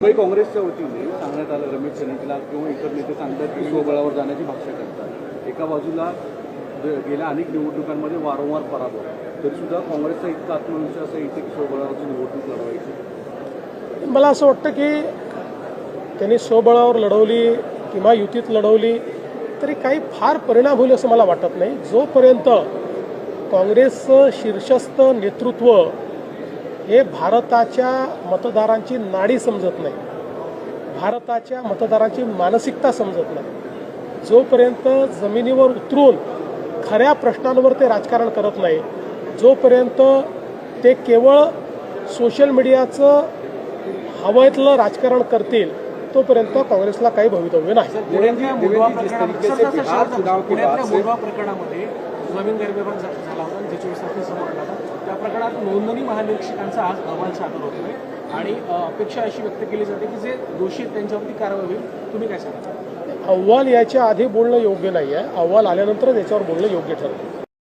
मुंबई काँग्रेसच्या वतीने सांगण्यात आलं रमेश चन्नकीला किंवा इतर नेते सांगतात की स्वबळावर जाण्याची भाषा करतात. एका बाजूला गेल्या अनेक निवडणुकांमध्ये वारंवार पराभव. तरीसुद्धा काँग्रेसचा इतका आत्मविश्वास आहे इथे की स्वबळावरची निवडणूक लढवायची. मला असं वाटतं की त्यांनी स्वबळावर लढवली किंवा युतीत लढवली तरी काही फार परिणाम होईल असं मला वाटत नाही. जोपर्यंत काँग्रेसचं शीर्षस्थ नेतृत्व हे भारताच्या मतदारांची नाडी समजत नाही. भारताच्या मतदारांची मानसिकता समजत नाही. जोपर्यंत जमिनीवर उतरून खऱ्या प्रश्नांवर ते राजकारण करत नाही जोपर्यंत ते केवळ सोशल मीडियाचं हवयातलं राजकारण करतील तोपर्यंत काँग्रेसला काही भवितव्य नाही. प्रकरणात नोंदणी महानिरीक्षकांचा आज अहवाल सादर होतोय. आणि अपेक्षा अशी व्यक्त केली जाते की जे दोषी आहेत त्यांच्यावरती कारवाई होईल. तुम्ही काय सांगा अहवाल याच्या आधी बोलणं योग्य नाही आहे अहवाल आल्यानंतरच याच्यावर बोलणं योग्य ठरतं.